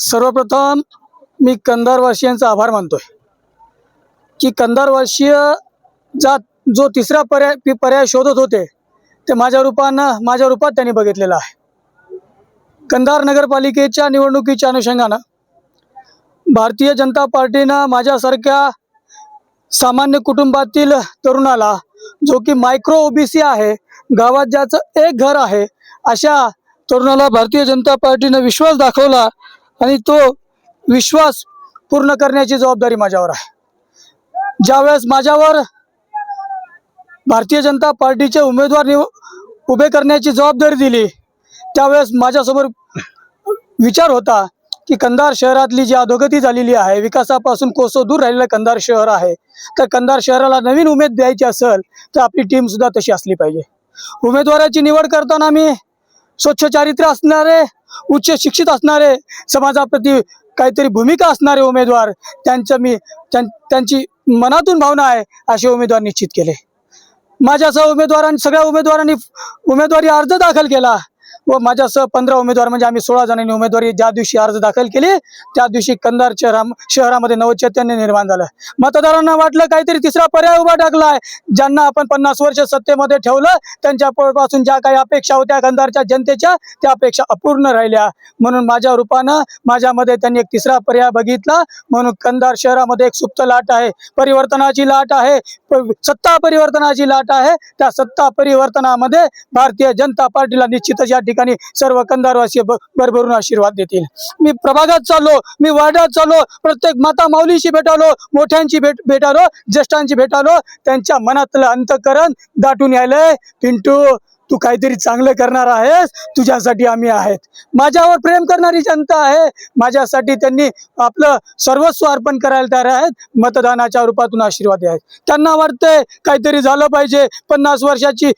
सर्वप्रथम मी कंधारवासियांचा आभार मानतोय. की कंधारवासीय जा जो तिसरा पर्याय पर्याय शोधत होते ते माझ्या रूपानं माझ्या रूपात त्यांनी बघितलेलं आहे. कंधार नगरपालिकेच्या निवडणुकीच्या अनुषंगानं भारतीय जनता पार्टीनं माझ्यासारख्या सामान्य कुटुंबातील तरुणाला जो की मायक्रो ओबीसी आहे गावात ज्याचं एक घर आहे अशा तरुणाला भारतीय जनता पार्टीनं विश्वास दाखवला आणि तो विश्वास पूर्ण करण्याची जबाबदारी माझ्यावर आहे. ज्यावेळेस माझ्यावर भारतीय जनता पार्टीचे उमेदवार निव उभे करण्याची जबाबदारी दिली त्यावेळेस माझ्यासमोर विचार होता की कंधार शहरातली जी अधोगती झालेली आहे विकासापासून कोसो दूर राहिलेलं कंधार शहर आहे तर कंधार शहराला नवीन उमेद द्यायची असेल तर आपली टीम सुद्धा तशी असली पाहिजे. उमेदवाराची निवड करताना मी स्वच्छ चारित्र्य असणारे उच्च शिक्षित असणारे समाजाप्रती काहीतरी भूमिका असणारे उमेदवार त्यांचं मी त्यांची मनातून भावना आहे असे उमेदवार निश्चित केले. माझ्यासह उमेदवारांनी सगळ्या उमेदवारांनी उमेदवारी अर्ज दाखल केला. व माझ्यासह पंधरा उमेदवार म्हणजे आम्ही सोळा जणांनी उमेदवारी ज्या दिवशी अर्ज दाखल केली त्या दिवशी कंधार शहरा शहरामध्ये नवचैतन्य निर्माण झालं. मतदारांना वाटलं काहीतरी तिसरा पर्याय उभा टाकलाय. ज्यांना आपण पन्नास वर्ष सत्तेमध्ये ठेवलं त्यांच्यापासून ज्या काही अपेक्षा होत्या कंधारच्या जनतेच्या त्या अपेक्षा अपूर्ण राहिल्या. म्हणून माझ्या रूपानं माझ्यामध्ये त्यांनी एक तिसरा पर्याय बघितला. म्हणून कंधार शहरामध्ये एक सुप्त लाट आहे. परिवर्तनाची लाट आहे. सत्ता परिवर्तनाची लाट आहे. त्या सत्ता परिवर्तनामध्ये भारतीय जनता पार्टीला निश्चितच या ठिकाणी सर्व कंधारवासी भरभरून आशीर्वाद देतील. मी प्रभागात चाललो मी वार्डात चाललो प्रत्येक माता माऊलीशी भेटालो मोठ्यांची भेट भेटालो ज्येष्ठांची भेटालो त्यांच्या मनातलं अंतकरण दाटून यायलंय. पिंटू तू काहीतरी चांगलं करणार आहेस तुझ्यासाठी आम्ही आहेत. माझ्यावर प्रेम करणारी जनता आहे. माझ्यासाठी त्यांनी आपलं सर्वस्व अर्पण करायला तयार आहेत. मतदानाच्या रूपातून आशीर्वाद आहेत. त्यांना वाटतंय काहीतरी झालं पाहिजे. पन्नास वर्षाची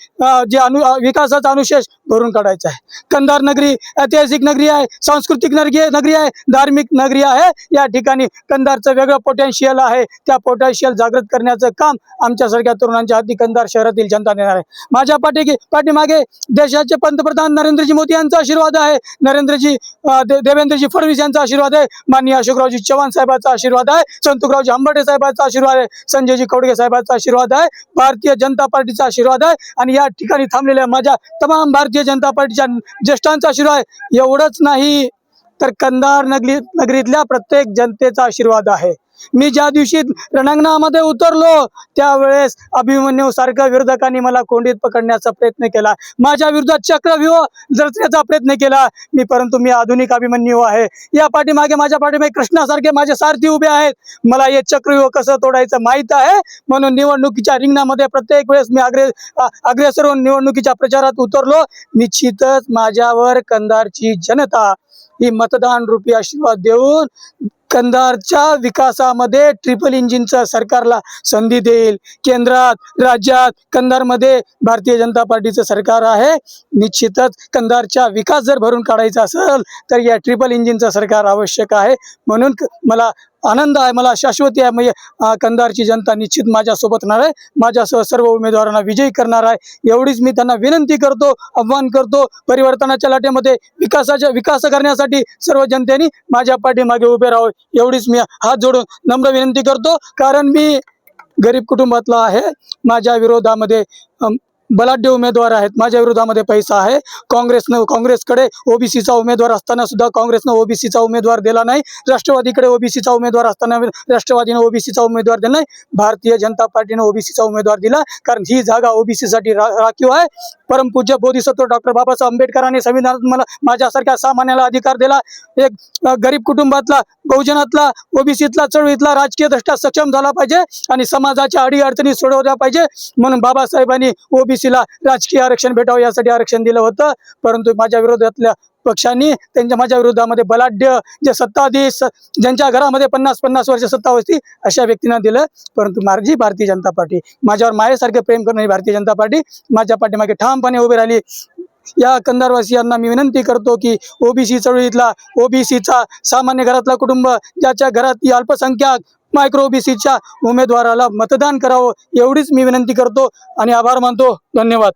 जे अनु विकासाचा अनुशेष भरून काढायचा आहे. कंधार नगरी ऐतिहासिक नगरी आहे सांस्कृतिक नगरी नगरी आहे धार्मिक नगरी आहे. या ठिकाणी कंधारचं वेगळं पोटेन्शियल आहे. त्या पोटेन्शियल जागृत करण्याचं काम आमच्यासारख्या तरुणांच्या हाती कंधार शहरातील जनता देणार आहे. माझ्या पाठी पाठीमागे देशाचे पंतप्रधान नरेंद्रजी मोदी यांचा आशीर्वाद आहे. नरेंद्रजी दे- देवेंद्रजी फडणवीस यांचा आशीर्वाद आहे. माननीय अशोकरावजी चव्हाण साहेबांचा आशीर्वाद आहे. संतुकरावजी आंबटे साहेबांचा आशीर्वाद आहे. संजयजी कवडगे साहेबांचा आशीर्वाद आहे. भारतीय जनता पार्टीचा आशीर्वाद आहे. आणि या ठिकाणी थांबलेल्या माझ्या तमाम भारतीय जनता पार्टीच्या ज्येष्ठांचा आशीर्वाद आहे. एवढंच नाही तर कंदार नगरी नगरीतल्या प्रत्येक जनतेचा आशीर्वाद आहे. मी ज्या दिवशी रणांगणामध्ये उतरलो त्यावेळेस अभिमन्यू सारख्या विरोधकांनी मला कोंडीत पकडण्याचा प्रयत्न केला. माझ्या विरोधात चक्रव्यूह रचण्याचा प्रयत्न केला. मी परंतु मी आधुनिक अभिमन्यू आहे. या पाठीमागे माझ्या पाठीमागे कृष्णासारखे माझे सारथी उभे आहेत. मला हे चक्रव्यूह कसं तोडायचं माहीत आहे? म्हणून निवडणुकीच्या रिंगणामध्ये प्रत्येक वेळेस मी अग्रे अग्रेसर होऊन निवडणुकीच्या प्रचारात उतरलो. निश्चितच माझ्यावर कंधारची जनता ही मतदान रूपी आशीर्वाद देऊन कंधारच्या विकासामध्ये ट्रिपल इंजिनचं सरकारला संधी देईल. केंद्रात राज्यात कंधारमध्ये भारतीय जनता पार्टीचं सरकार आहे. निश्चितच कंधारच्या विकास जर भरून काढायचा असेल तर या ट्रिपल इंजिनचं सरकार आवश्यक आहे. म्हणून मला आनंद आहे मला शाश्वती आहे म्हणजे कंधारची जनता निश्चित माझ्यासोबत राहणार आहे. माझ्यासह सर्व उमेदवारांना विजयी करणार आहे. एवढीच मी त्यांना विनंती करतो आव्हान करतो परिवर्तनाच्या लाटेमध्ये विकासाच्या विकास करण्यासाठी सर्व जनतेने माझ्या पाठीमागे उभे राहावे. एवढीच मी हात जोडून नम्र विनंती करतो. कारण मी गरीब कुटुंबातला आहे. माझ्या विरोधामध्ये बलाढ्य उमेदवार आहेत. माझ्या विरोधामध्ये पैसा आहे. काँग्रेसनं काँग्रेसकडे ओबीसीचा उमेदवार असताना सुद्धा काँग्रेसनं ओबीसीचा उमेदवार दिला नाही. राष्ट्रवादीकडे ओबीसीचा उमेदवार असताना राष्ट्रवादीनं ओबीसीचा उमेदवार दिला नाही. भारतीय जनता पार्टीनं ओबीसीचा उमेदवार दिला. कारण ही जागा ओबीसीसाठी रा राखीव आहे. परमपूज्य बोधिसत्व डॉक्टर बाबासाहेब आंबेडकरांनी संविधानात मला माझ्यासारख्या सामान्याला अधिकार दिला. एक गरीब कुटुंबातला बहुजनातला ओबीसीतला चळवळीतला राजकीय दृष्ट्या सक्षम झाला पाहिजे आणि समाजाच्या अडी अडचणी सोडवल्या पाहिजे. म्हणून बाबासाहेबांनी ओबीसी ओबीसीला राजकीय आरक्षण भेटावं यासाठी आरक्षण दिलं होतं. परंतु माझ्या विरोधातल्या पक्षांनी त्यांच्या माझ्या विरोधामध्ये बलाढ्य जे सत्ताधीश ज्यांच्या घरामध्ये पन्नास पन्नास वर्ष सत्ता होती अशा व्यक्तींना दिलं. परंतु माझी भारतीय जनता पार्टी माझ्यावर मायेसारखे प्रेम करणारी भारतीय जनता पार्टी माझ्या पाठीमागे ठामपणे उभी राहिली. या कंधारवासियांना मी विनंती करतो की ओबीसी चळवळीतला ओबीसीचा सामान्य घरातला कुटुंब ज्याच्या घरात अल्पसंख्याक मायक्रो ओबीसीच्या उमेदवाराला मतदान करावं एवढीच मी विनंती करतो आणि आभार मानतो. धन्यवाद.